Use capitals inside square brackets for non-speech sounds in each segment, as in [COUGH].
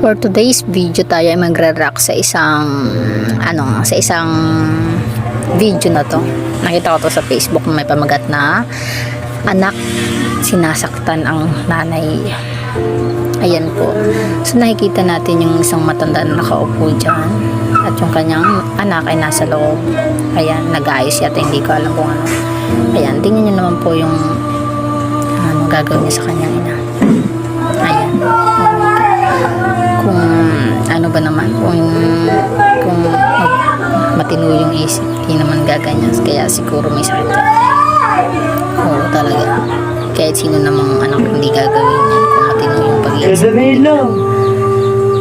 For today's video tayo ay magre-react sa isang ano, sa isang video na to. Nakita ko to sa Facebook may pamagat na anak sinasaktan ang nanay. Ayan po. So nakikita natin yung isang matanda na nakaupo dyan. At yung kanyang anak ay nasa loob. Ayan, nag-aayos yata. Hindi ko alam kung ano. Ayan, tingnan nyo naman po yung ano gagawin niya sa kanyang ina. Kaya siguro may sakit yan. Oo, talaga. Kahit sino namang anak hindi gagawin yan kung matino yung pag-iisip.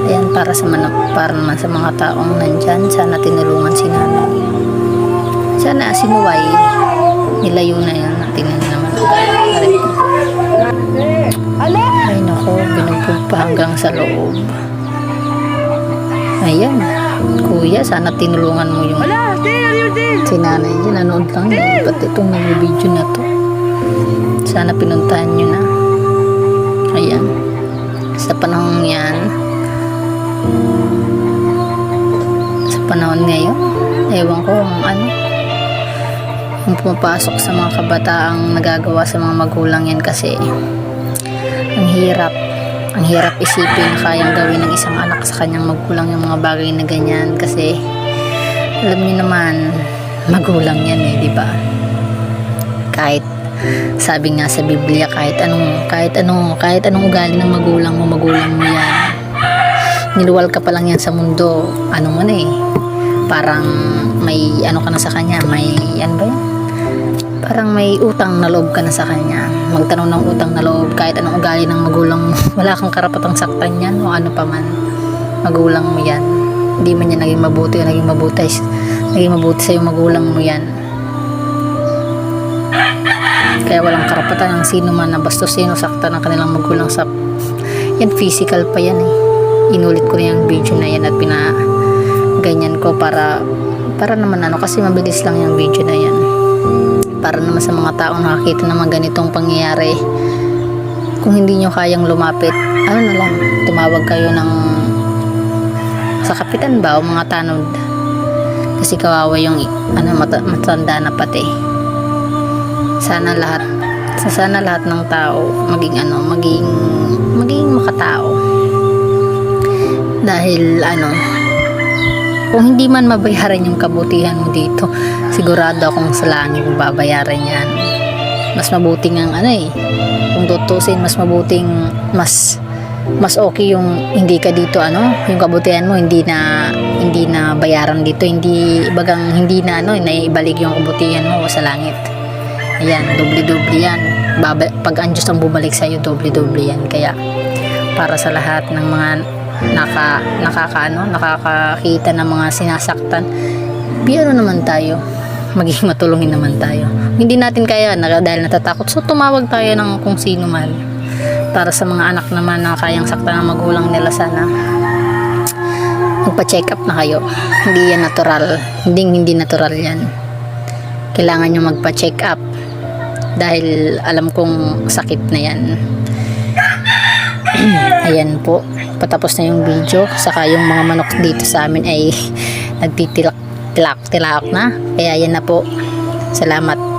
Ayan, para sa mana, para naman sa mga taong nandyan, sana tinulungan si nanay. Sana sinuway, nilayo na yan, tingnan niyo naman. Ay nako, binugbog pa hanggang sa loob. Ayan, kuya, sana tinulungan mo yung si nanay dyan, nanood lang yun. Ba't itong video na to? Sana pinuntahan nyo na. Ayan. Sa panahon yan, sa panahon ngayon, ewan ko kung ano, yung pumapasok sa mga kabataang nagagawa sa mga magulang yan kasi ang hirap ang hirap isipin kayang gawin ng isang anak sa kanyang magulang yung mga bagay na ganyan kasi alam niyo naman magulang yan eh di ba? Kahit sabi nga sa Biblia kahit anong kahit anong kahit anong ugali ng magulang mo magulang mo yan. Niluwal ka pa lang yan sa mundo. Ano mo na eh. Parang may ano ka na sa kanya may ano ba yan parang may utang na loob ka na sa kanya. Magtanong ng utang na loob kahit anong ugali ng magulang mo. [LAUGHS] Wala kang karapatang saktan yan o ano pa man. Magulang mo yan. Hindi man yan naging mabuti o naging mabuti naging mabuti sa yung magulang mo yan. Kaya walang karapatan ng sino man na bastos sino sakta ng kanilang magulang sa yan physical pa yan eh. Inulit ko na yung video na yan at pina ganyan ko para para naman ano kasi mabilis lang yung video na yan. Para naman sa mga taong nakakita naman ganitong pangyayari kung hindi nyo kayang lumapit ano na lang tumawag kayo ng sa kapitan ba o mga tanod kasi kawawa yung ano mata, matanda na pati. Sana lahat sa sana lahat ng tao maging ano maging maging makatao. Dahil ano kung hindi man mabayaran yung kabutihan mo dito sigurado akong sa langit babayaran yan. Mas mabuting ang ano eh kung tutusin mas mabuting mas mas okay yung hindi ka dito ano yung kabutihan mo hindi na hindi na bayaran dito hindi bagang hindi na ano naibalik yung kabutihan mo sa langit. Ayan doble-doble yan. Baba, pag ang Diyos ang bumalik sa iyo doble-doble yan. Kaya para sa lahat ng mga naka nakakaano nakakakita ng mga sinasaktan biyano naman tayo. Maging matulungin naman tayo. Hindi natin kaya dahil natatakot. So tumawag tayo ng kung sino man. Para sa mga anak naman na kayang saktan ng magulang nila sana magpa-check up na kayo. Hindi yan natural. Hindi hindi natural yan. Kailangan nyo magpa-check up. Dahil alam kong sakit na yan. [CLEARS THROAT] Ayan po. Patapos na yung video. Saka yung mga manok dito sa amin ay [LAUGHS] nagtitilak tilak tilak na. Kaya yan na po. Salamat